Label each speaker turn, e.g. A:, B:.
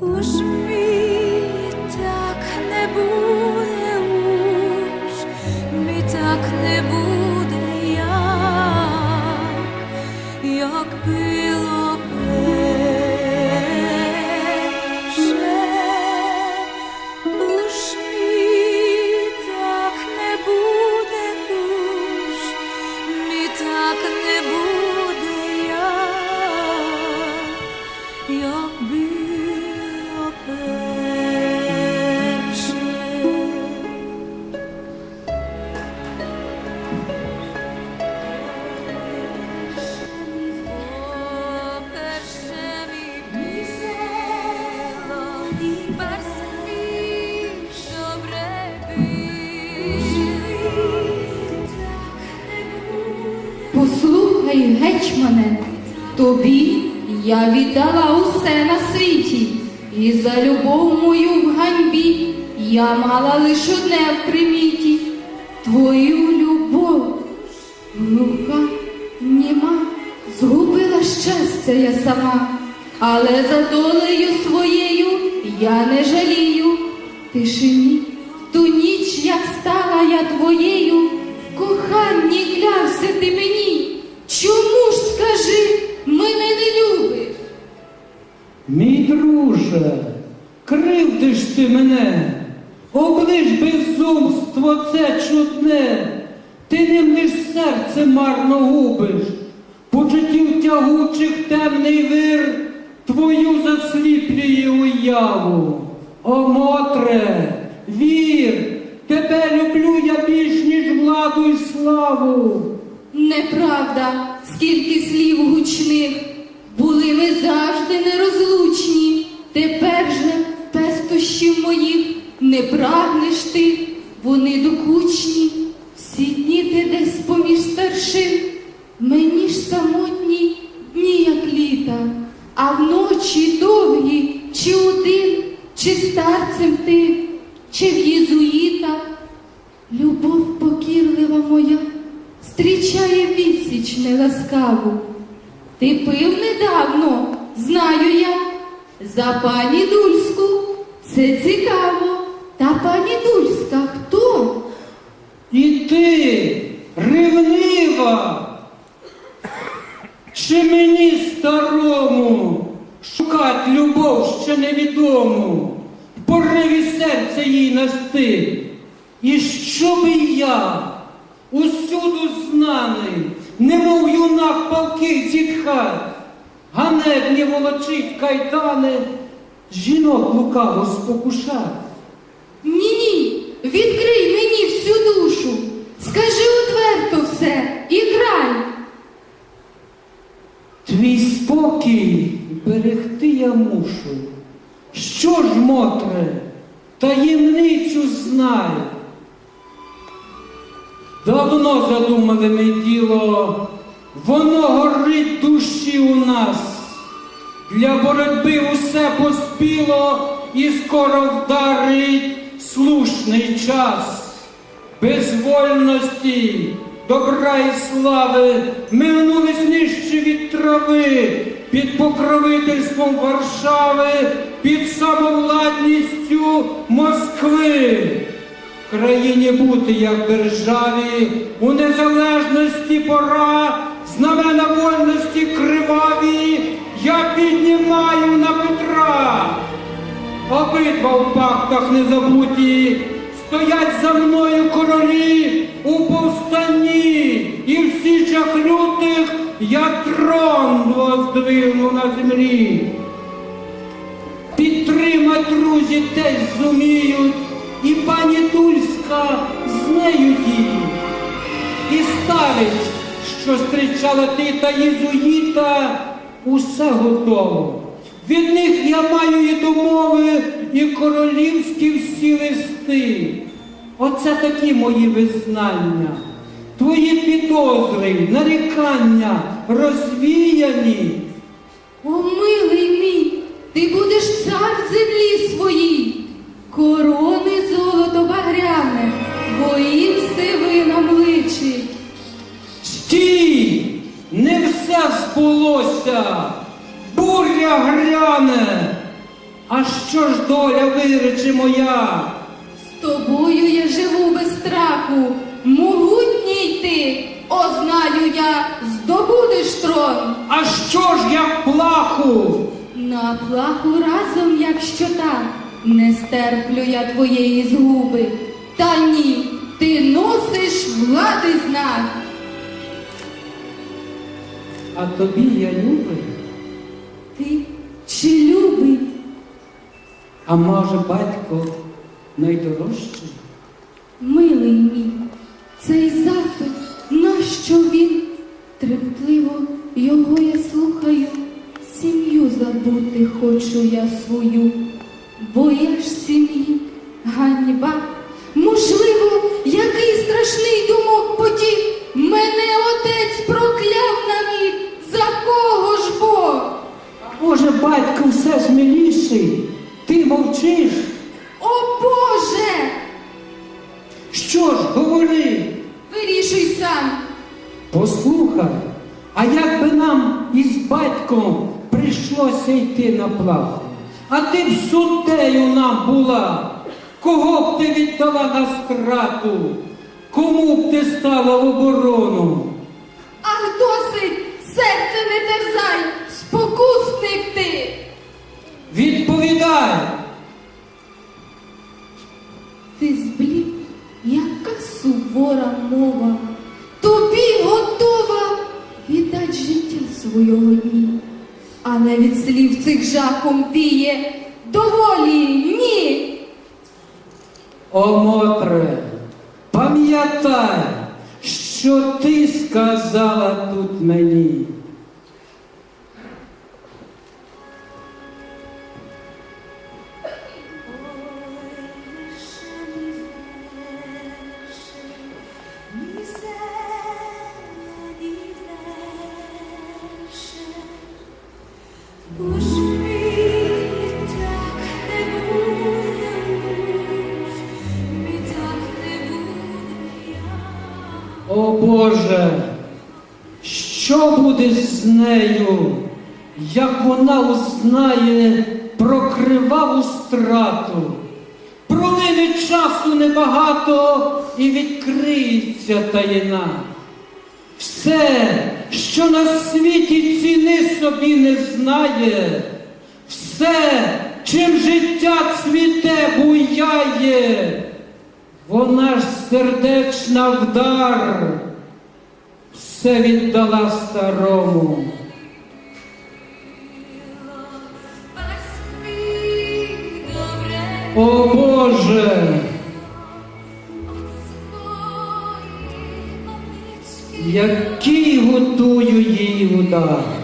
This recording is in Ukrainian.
A: Уж мій
B: Послухай, гетьмане, тобі я віддала усе на світі, і за любов мою в ганьбі я мала лиш одне в приміті, твою любов, глуха, німа, згубила щастя я сама, але за долею своєю я не жалію. Тишині, ту ніч, як стала я твоєю,
C: серце марно губиш, почуттів тягучих темний вир, твою засліплює уяву. О, Мотре, вір, тебе люблю я більш, ніж владу і славу.
B: Неправда, скільки слів гучних, були ми завжди нерозлучні. Тепер же пестощів моїх не прагнеш ти, вони докучні. Старшин, мені ж самотні дні, як літа, а вночі довгі, чи один, чи старцем ти, чи в єзуїта. Любов покірлива моя зустрічає відсіч неласкаву. Ти пив недавно, знаю я, за пані Дульську. Це цікаво. Та пані Дульська хто?
C: І ти, ревнива, чи мені старому шукать любов ще невідому, пориві серця їй настиг, і щоб я, усюду знаний, немов юнак палки зітхать, ганебні волочить кайдани, жінок лукаво спокушать.
B: Ні-ні, відкрий
C: берегти я мушу. Що ж, Мотре, таємницю знай. Давно задумали ми діло, воно горить душі у нас. Для боротьби усе поспіло і скоро вдарить слушний час. Без вольності, добра і слави ми минулись нижче від трави, під покровительством Варшави, під самовладністю Москви. Країні бути як державі, у незалежності пора, знамена вольності криваві, я піднімаю на Петра. Обидва в пактах незабуті, стоять за мною королі я трон воздвигну на землі. Підтримать друзі теж зуміють, і пані Тульська з нею діють. І ставить, що зустрічала ти та єзуїта, усе готово. Від них я маю і домови, і королівські всі листи. Оце такі мої визнання. Підозри, нарікання розвіяні.
B: О, милий мій, ти будеш цар землі своїй, корони золото багряне, твоїм сивинам личить.
C: Стій! Не все збулося, буря гряне, А що ж доля вирече моя?
B: З тобою я живу без страху, могутній ти, о знаю я, здобудеш трон.
C: А що ж я плаху?
B: На плаху разом, якщо так, не стерплю я твоєї згуби. Та ні, ти носиш влади знак.
C: А тобі я любий.
B: Ти чи любий?
C: А може батько найдорожчий?
B: Милий мій, цей запит, нащо він? Трептливо його я слухаю, сім'ю забути хочу я свою, бо я ж сім'ї, ганьба. Можливо, який страшний думок потік, мене отець прокляв навік, за кого ж Бог?
C: А може батько все сміліший? Ти мовчиш?
B: О Боже!
C: Що ж, говори?
B: Вирішуй сам.
C: Послухай, а як би нам із батьком прийшлося йти на плаху? А ти б суддею нам була, кого б ти віддала на страту, кому б ти стала в оборону?
B: Ах, досить, серце не терзай, спокусник ти.
C: Відповідай!
B: Ти зблід, яка сувора мова. Свого дні. не від слів цих жахом віє доволі ні.
C: О, Мотре, пам'ятай, що ти сказала тут мені. О Боже, що буде з нею, як вона узнає про криваву страту? Пролине часу небагато і відкриється таїна. Все, що на світі ціни собі не знає, все, чим життя цвіте, буяє, вона ж сердечна вдар, все віддала старому. О Боже, який готую їй удар.